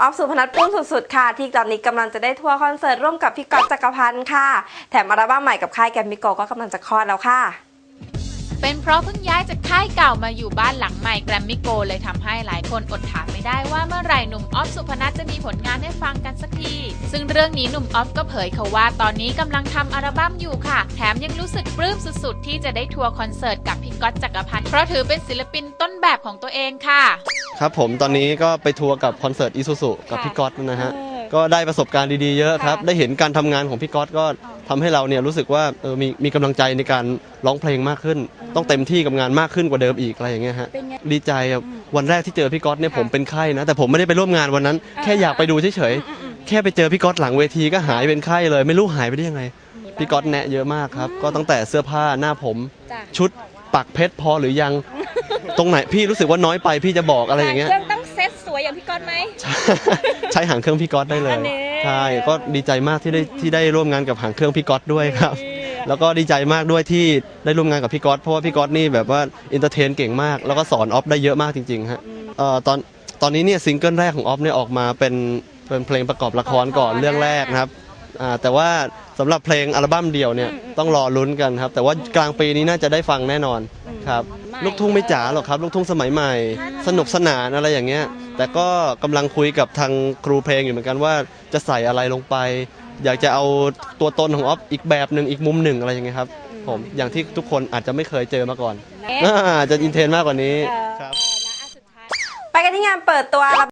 ออฟสุพนัทปุ้มสุดๆ ค่ะ ที่ตอนนี้กำลังจะได้ทัวร์คอนเสิร์ตร่วมกับพี่ก๊อฟจักรพันธ์ค่ะ แถมอัลบั้มใหม่กับค่ายแกมมิโกก็กำลังจะคลอดแล้วค่ะ เป็นเพราะเพิ่งย้ายจากค่ายเก่ามาอยู่บ้านหลังใหม่แกรมมิโกเลยทำให้หลายคนอดถามไม่ได้ว่าเมื่อไหร่หนุ่มออฟสุพนัทจะมีผลงานให้ฟังกันสักที ซึ่งเรื่องนี้หนุ่มออฟก็เผยเขาว่าตอนนี้กำลังทำอัลบั้มอยู่ค่ะ แถมยังรู้สึกปลื้มสุดๆ ที่จะได้ทัวร์คอนเสิร์ตกับพี่ก๊อตจักรพันธ์เพราะถือเป็นศิลปินต้นแบบของตัวเองค่ะ ครับผมตอนนี้ก็ไปทัวร์กับคอนเสิร์ตอีซูซุกับพี่ก๊อตนะฮะก็ได้ประสบการณ์ดีๆเยอะครับ ได้เห็นการทำงานของพี่ก๊อตก็ ทำให้เราเนี่ยรู้สึกว่าเออมีมีกำลังใจในการร้องเพลงมากขึ้น ต้องเต็มที่กับงานมากขึ้นกว่าเดิมอีกอะไรอย่างเงี้ยฮะดีใจครับวันแรกที่เจอพี่ก๊อตเนี่ยผมเป็นไข้นะ แต่ผมไม่ได้ไปร่วมงานวันนั้น แค่อยากไปดูเฉยๆแค่ไปเจอพี่ก๊อตหลังเวทีก็หายเป็นไข้เลย ไม่รู้หายไปได้ยังไง พี่ก๊อตแนะเยอะมากครับ ก็ตั้งแต่เสื้อผ้าหน้าผมชุดปักเพชรพอหรือยัง ตรงไหนพี่รู้สึกว่าน้อยไปพี่จะบอกอะไรอย่างเงี้ยเครื่องต้องเซ็ตสวยอย่างพี่ก๊อตไหมใช่ใช้หางเครื่องพี่ก๊อตได้เลอัยนนี้ ใช่ก็ดีใจมากที่ได้ที่ได้ร่วมงานกับหางเครื่องพี่ก๊อตด้วยครับ แล้วก็ดีใจมากด้วยที่ได้ร่วมงานกับพี่ก๊อตเพราะว่าพี่ก๊อตนี่แบบว่าอินเตอร์เทนเก่งมาก แล้วก็สอนออฟได้เยอะมากจริงๆฮะเอ่อตอนตอนนี้เนี่ยซิงเกิลแรกของออฟเนี่ยออกมาเป็นเป็นเพลงประกอบละครก่อนเรื่องแรกนะครับอ่าแต่ว่าสำหรับเพลงอัลบั้มเดียวเนี่ยต้องรอลุ้นกันครับ แต่ว่ากลางปีนี้น่าจะได้ฟังแน่นอนครับลูกทุ่งไม่จ๋าหรอกครับลูกทุ่งสมัยใหม่ สนุกสนานอะไรอย่างเงี้ย แต่ก็กำลังคุยกับทางครูเพลงอยู่เหมือนกันว่าจะใส่อะไรลงไป อยากจะเอาตัวตนของออฟอีกแบบหนึ่งอีกมุมหนึ่งอะไรอย่างเงี้ยครับผมอย่างที่ทุกคนอาจจะไม่เคยเจอมาก่อนเอ๊ะอาจจะอินเทรนด์มากกว่านี้เออครับ ไปกันที่งานเปิดตัวอัล